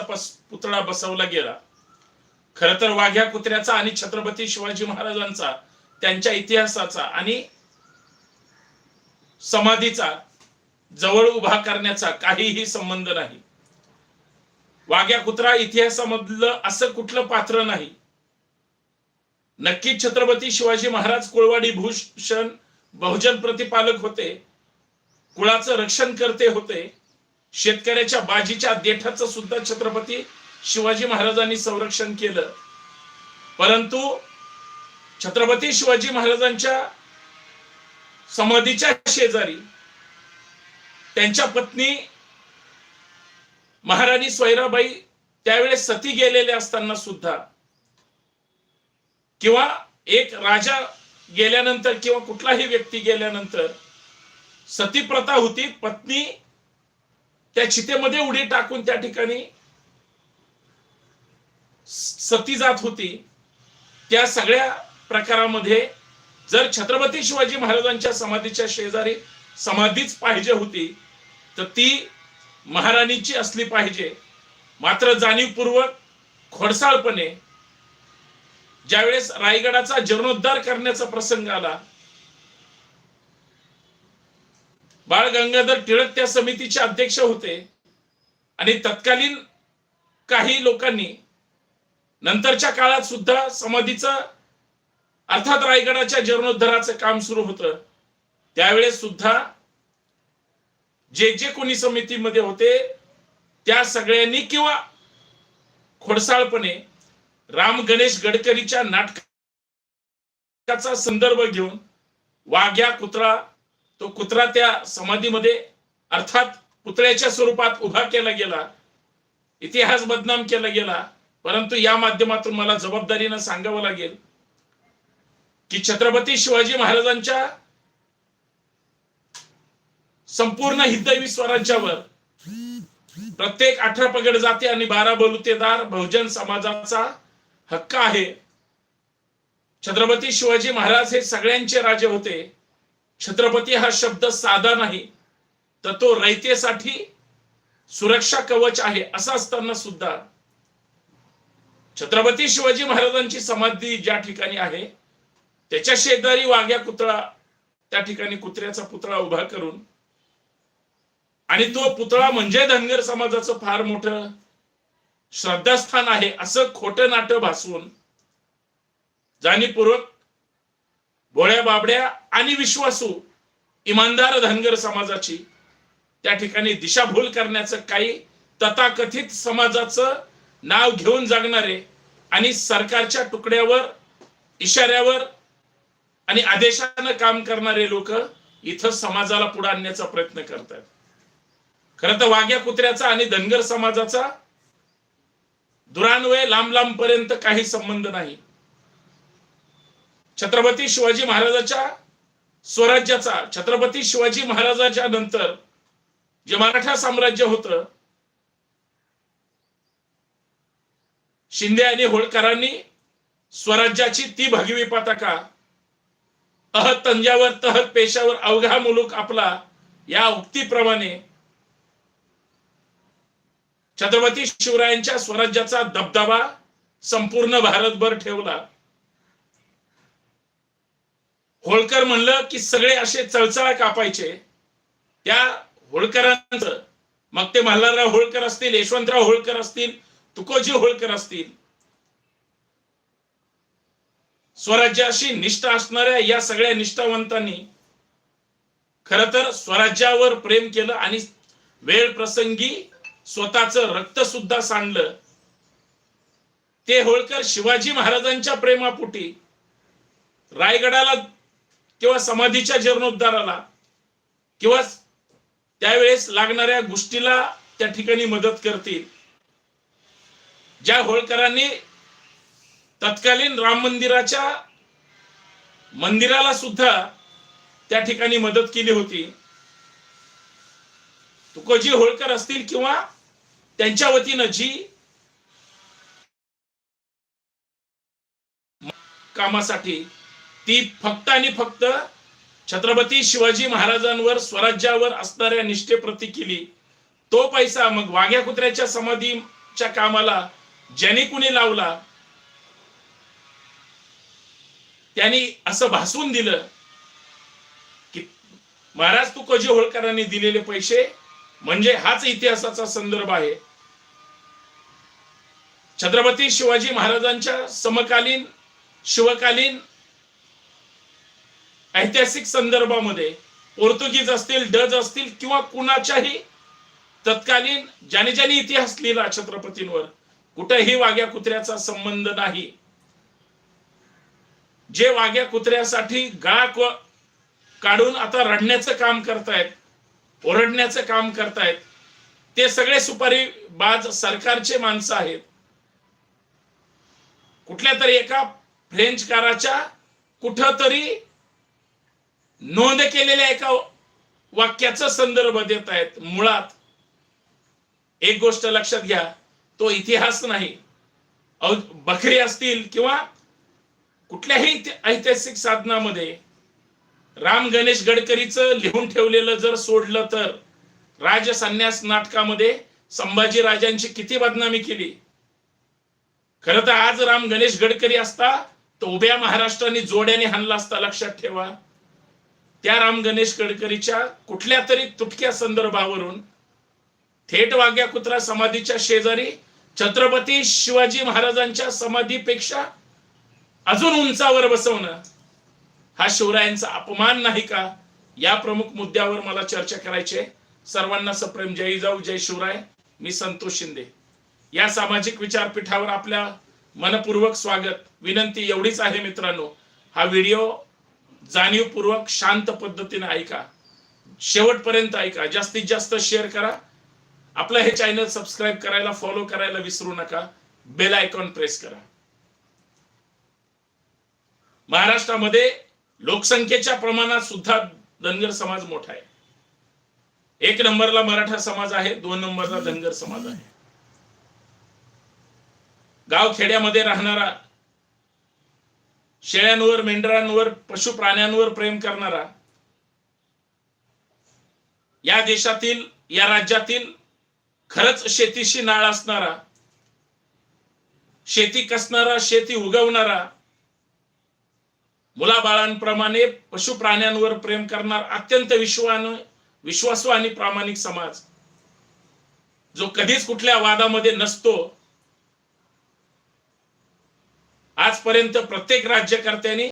पुतळा बसवला गेला. खर तर वाघ्या कुत्र्याचा आणि छत्रपती शिवाजी महाराजांचा त्यांच्या इतिहासाचा आणि समाधीचा जवळ उभा करण्याचा काहीही संबंध नाही. वाघ्या कुत्रा इतिहासामधलं असं कुठलं पात्र नाही. नक्की छत्रपती शिवाजी महाराज कुळवाडी भूषण बहुजन प्रतिपालक होते. कुळाचं रक्षण करते होते. शेतकऱ्याच्या बाजीच्या देठाचं सुद्धा छत्रपती शिवाजी महाराजांनी संरक्षण केलं. परंतु छत्रपती शिवाजी महाराजांच्या समाधीच्या शेजारी त्यांच्या पत्नी महाराणी स्वैराबाई त्यावेळेस सती गेलेले असताना सुद्धा किंवा एक राजा गेल्यानंतर किंवा कुठलाही व्यक्ती गेल्यानंतर सती प्रथा होती पत्नी त्या चितेमध्ये उडी टाकून त्या ठिकाणी सती जात होती. त्या सगळ्या प्रकारामध्ये जर छत्रपती शिवाजी महाराजांच्या समाधीच्या शेजारी समाधीच पाहिजे होती तर ती महाराणीची असली पाहिजे. मात्र जाणीवपूर्वक खोडसाळपणे ज्यावेळेस रायगडाचा जीर्णोद्धार करण्याचा प्रसंग आला बाळ गंगाधर टिळक त्या समितीचे अध्यक्ष होते. आणि तत्कालीन काही लोकांनी नंतरच्या काळात सुद्धा समाधीचं अर्थात रायगडाच्या जीर्णोद्धाराचं काम सुरू होतं. त्यावेळेस सुद्धा जे जे कोणी समितीमध्ये होते त्या सगळ्यांनी किंवा खोडसाळपणे राम गणेश गडकरीच्या नाटकाचा संदर्भ घेऊन वाघ्या कुत्रा तो कुत्रा त्या समाधीमध्ये अर्थात पुतळ्याच्या स्वरूपात उभा केला गेला इतिहास बदनाम केला गेला परंतु या माध्यमातून मला जबाबदारीनं सांगावं लागेल की छत्रपती शिवाजी महाराजांच्या संपूर्ण हिंदवी स्वराज्यावर प्रत्येक अठरा पगड जाती आणि बारा बलुतेदार बहुजन समाजाचा हक्क आहे. छत्रपती शिवाजी महाराज हे सगळ्यांचे राजे होते. छत्रपती हा शब्द साधा नाही तर तो रयतेसाठी सुरक्षा कवच आहे असं असताना सुद्धा छत्रपती शिवाजी महाराजांची समाधी ज्या ठिकाणी आहे त्याच्या शेजारी वाघ्या कुत्रा त्या ठिकाणी कुत्र्याचा पुतळा उभा करून आणि तो पुतळा म्हणजे धनगर समाजाचं फार मोठं श्रद्धास्थान आहे असं खोटं नाटं भासवून जाणीवपूर्वक भोळ्या बाबड्या आणि विश्वासू इमानदार धनगर समाजाची त्या ठिकाणी दिशाभूल करण्याचं काही तथाकथित समाजाचं नाव घेऊन जगणारे आणि सरकारच्या तुकड्यावर इशाऱ्यावर आणि आदेशानं काम करणारे लोक इथं समाजाला पुढे आणण्याचा प्रयत्न करतात खरं तर वाघ्या कुत्र्याचा आणि धनगर समाजाचा दुरान्वय लांब लांब पर्यंत काही संबंध नाही. छत्रपती शिवाजी महाराजाच्या स्वराज्याचा छत्रपती शिवाजी महाराजाच्या नंतर जे मराठा साम्राज्य होतं शिंदे आणि होळकरांनी स्वराज्याची ती भागवी पताका अह तंजावर तहत पेशावर अवघा मुलूक आपला या उक्तीप्रमाणे छत्रपती शिवरायांच्या स्वराज्याचा दबदबा संपूर्ण भारतभर ठेवला. होळकर म्हणलं की सगळे असे चळचळा कापायचे. त्या होळकरांचं मग ते मल्हारराव होळकर असतील यशवंतराव होळकर असतील तुकोजी होळकर असतील. स्वराज्याशी निष्ठा असणाऱ्या या सगळ्या निष्ठावंतांनी खर तर स्वराज्यावर प्रेम केलं आणि वेळ प्रसंगी स्वतःच रक्त सुद्धा सांडलं. ते होळकर शिवाजी महाराजांच्या प्रेमापुटी रायगडाला किंवा समाधीच्या जीर्णोद्धाराला किंवा त्यावेळेस लागणाऱ्या गोष्टीला त्या ठिकाणी मदत करतील. ज्या होळकरांनी तत्कालीन राम मंदिराच्या मंदिराला सुद्धा त्या ठिकाणी मदत केली होती. तुकोजी होळकर असतील किंवा त्यांच्या वतीनं जी कामासाठी ती फक्त आणि फक्त छत्रपती शिवाजी महाराजांवर स्वराज्यावर असणाऱ्या निष्ठेप्रती केली. तो पैसा मग वाघ्या कुत्र्याच्या समाधीच्या कामाला ज्यांनी कुणी लावला त्यांनी असं भासून दिलं की महाराज तुकोजी होळकरांनी दिलेले पैसे म्हणजे हाच इतिहासाचा संदर्भ आहे. छत्रपती शिवाजी महाराजांच्या समकालीन शिवकालीन ऐतिहासिक संदर्भामध्ये पोर्तुगीज असतील डच असतील किंवा कुणाच्याही तत्कालीन ज्याने ज्याने इतिहास लिहिला छत्रपतींवर कुठेही वाघ्या कुत्र्याचा संबंध नाही. जे वाघ्या कुत्र्यासाठी गळा काढून आता रडण्याचं काम करतायत ओरडण्याचं काम करतायत ते सगळे सुपारी बाज सरकारचे माणसं आहेत. कुठल्या तरी एका फ्रेंच काराच्या कुठंतरी नोंद केलेल्या एका वाक्याचा संदर्भ देत आहेत. मुळात एक गोष्ट लक्षात घ्या तो इतिहास नाही. बकरी असतील किंवा कुठल्याही ऐतिहासिक साधनामध्ये राम गणेश गडकरीचं लिहून ठेवलेलं जर सोडलं तर राजसन्यास नाटकामध्ये संभाजी राजांची किती बदनामी केली? खर तर आज राम गणेश गडकरी असता तो उभ्या महाराष्ट्राने जोड्याने हाणला असता लक्षात ठेवा. त्या राम गणेश गडकरीच्या कुठल्या तरी तुटक्या संदर्भावरून थेट वाघ्या कुत्रा समाधीच्या शेजारी छत्रपती शिवाजी महाराजांच्या समाधीपेक्षा अजून उंचावर बसवणं हा शिवरायांचा अपमान नाही का? या प्रमुख मुद्द्यावर मला चर्चा करायची आहे. सर्वांना सप्रेम. जय जाऊ जय शिवराय. मी संतोष शिंदे. या सामाजिक विचारपीठावर आपल्या मनपूर्वक स्वागत विनंती एवढीच आहे मित्रांनो. हा व्हिडिओ जाणीवपूर्वक शांत पद्धतीने ऐका. शेवटपर्यंत ऐका. जास्तीत जास्त शेअर करा. आपलं हे चॅनल सबस्क्राईब करायला फॉलो करायला विसरू नका. बेल आयकॉन प्रेस करा. महाराष्ट्रामध्ये लोकसंख्येच्या प्रमाणात सुद्धा धनगर समाज मोठा आहे. एक नंबरला मराठा समाज आहे दोन नंबरला धनगर समाज आहे. गाव खेड्यामध्ये राहणारा शेळ्यांवर मेंढरांवर पशु प्राण्यांवर प्रेम करणारा या देशातील या राज्यातील खरंच शेतीशी नाळ असणारा शेती कसणारा शेती उगवणारा मुलाबाळांप्रमाणे पशु प्राण्यांवर प्रेम करणार अत्यंत विश्वान विश्वासू आणि प्रामाणिक समाज जो कधीच कुठल्या वादामध्ये नसतो आजपर्यंत प्रत्येक राज्यकर्त्यांनी